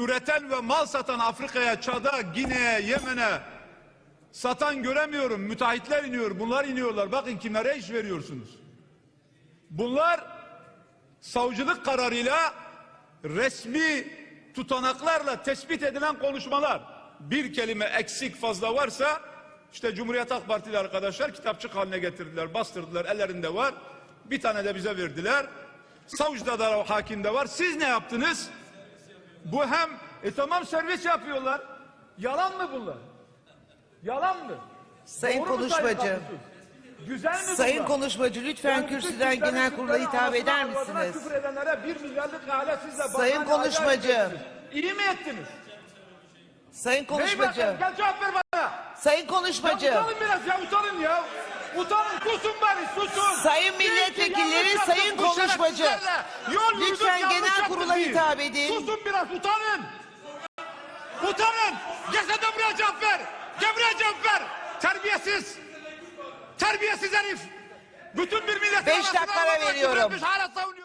üreten ve mal satan Afrika'ya, Çad'a, Gine'ye, Yemen'e satan göremiyorum. Müteahhitler iniyor, bunlar iniyorlar. Bakın kimlere iş veriyorsunuz. Bunlar savcılık kararıyla resmi tutanaklarla tespit edilen konuşmalar. Bir kelime eksik fazla varsa işte Cumhuriyet Halk Partili arkadaşlar kitapçık haline getirdiler, bastırdılar, ellerinde var. Bir tane de bize verdiler. Savcıda da hakimde var. Siz ne yaptınız? Bu hem e tamam servis yapıyorlar. Yalan mı bunlar? Yalan mı? Sayın Doğru mu konuşmacı. Güzel mi Sayın bunlar? konuşmacı lütfen Yani kürsüden genel kurula hitap eder misiniz? Küfür edenlere bir milyarlık ihale sizle Sayın konuşmacı. İyi mi ettiniz? Sayın konuşmacı. bırakın? Gel cevap ver bana. Sayın Ya konuşmacı. utanın biraz ya utanın ya. Utanın susun bari susun. Konuşmacı. şerefsizlerle. Yol yürüdük, Lütfen genel kurula deyin. hitap edin. Susun biraz utanın. Utanın. Gelsene buraya cevap ver. Gel buraya cevap ver. Terbiyesiz. Terbiyesiz herif. Bütün bir millet Beş dakika veriyorum. Hala savunuyor.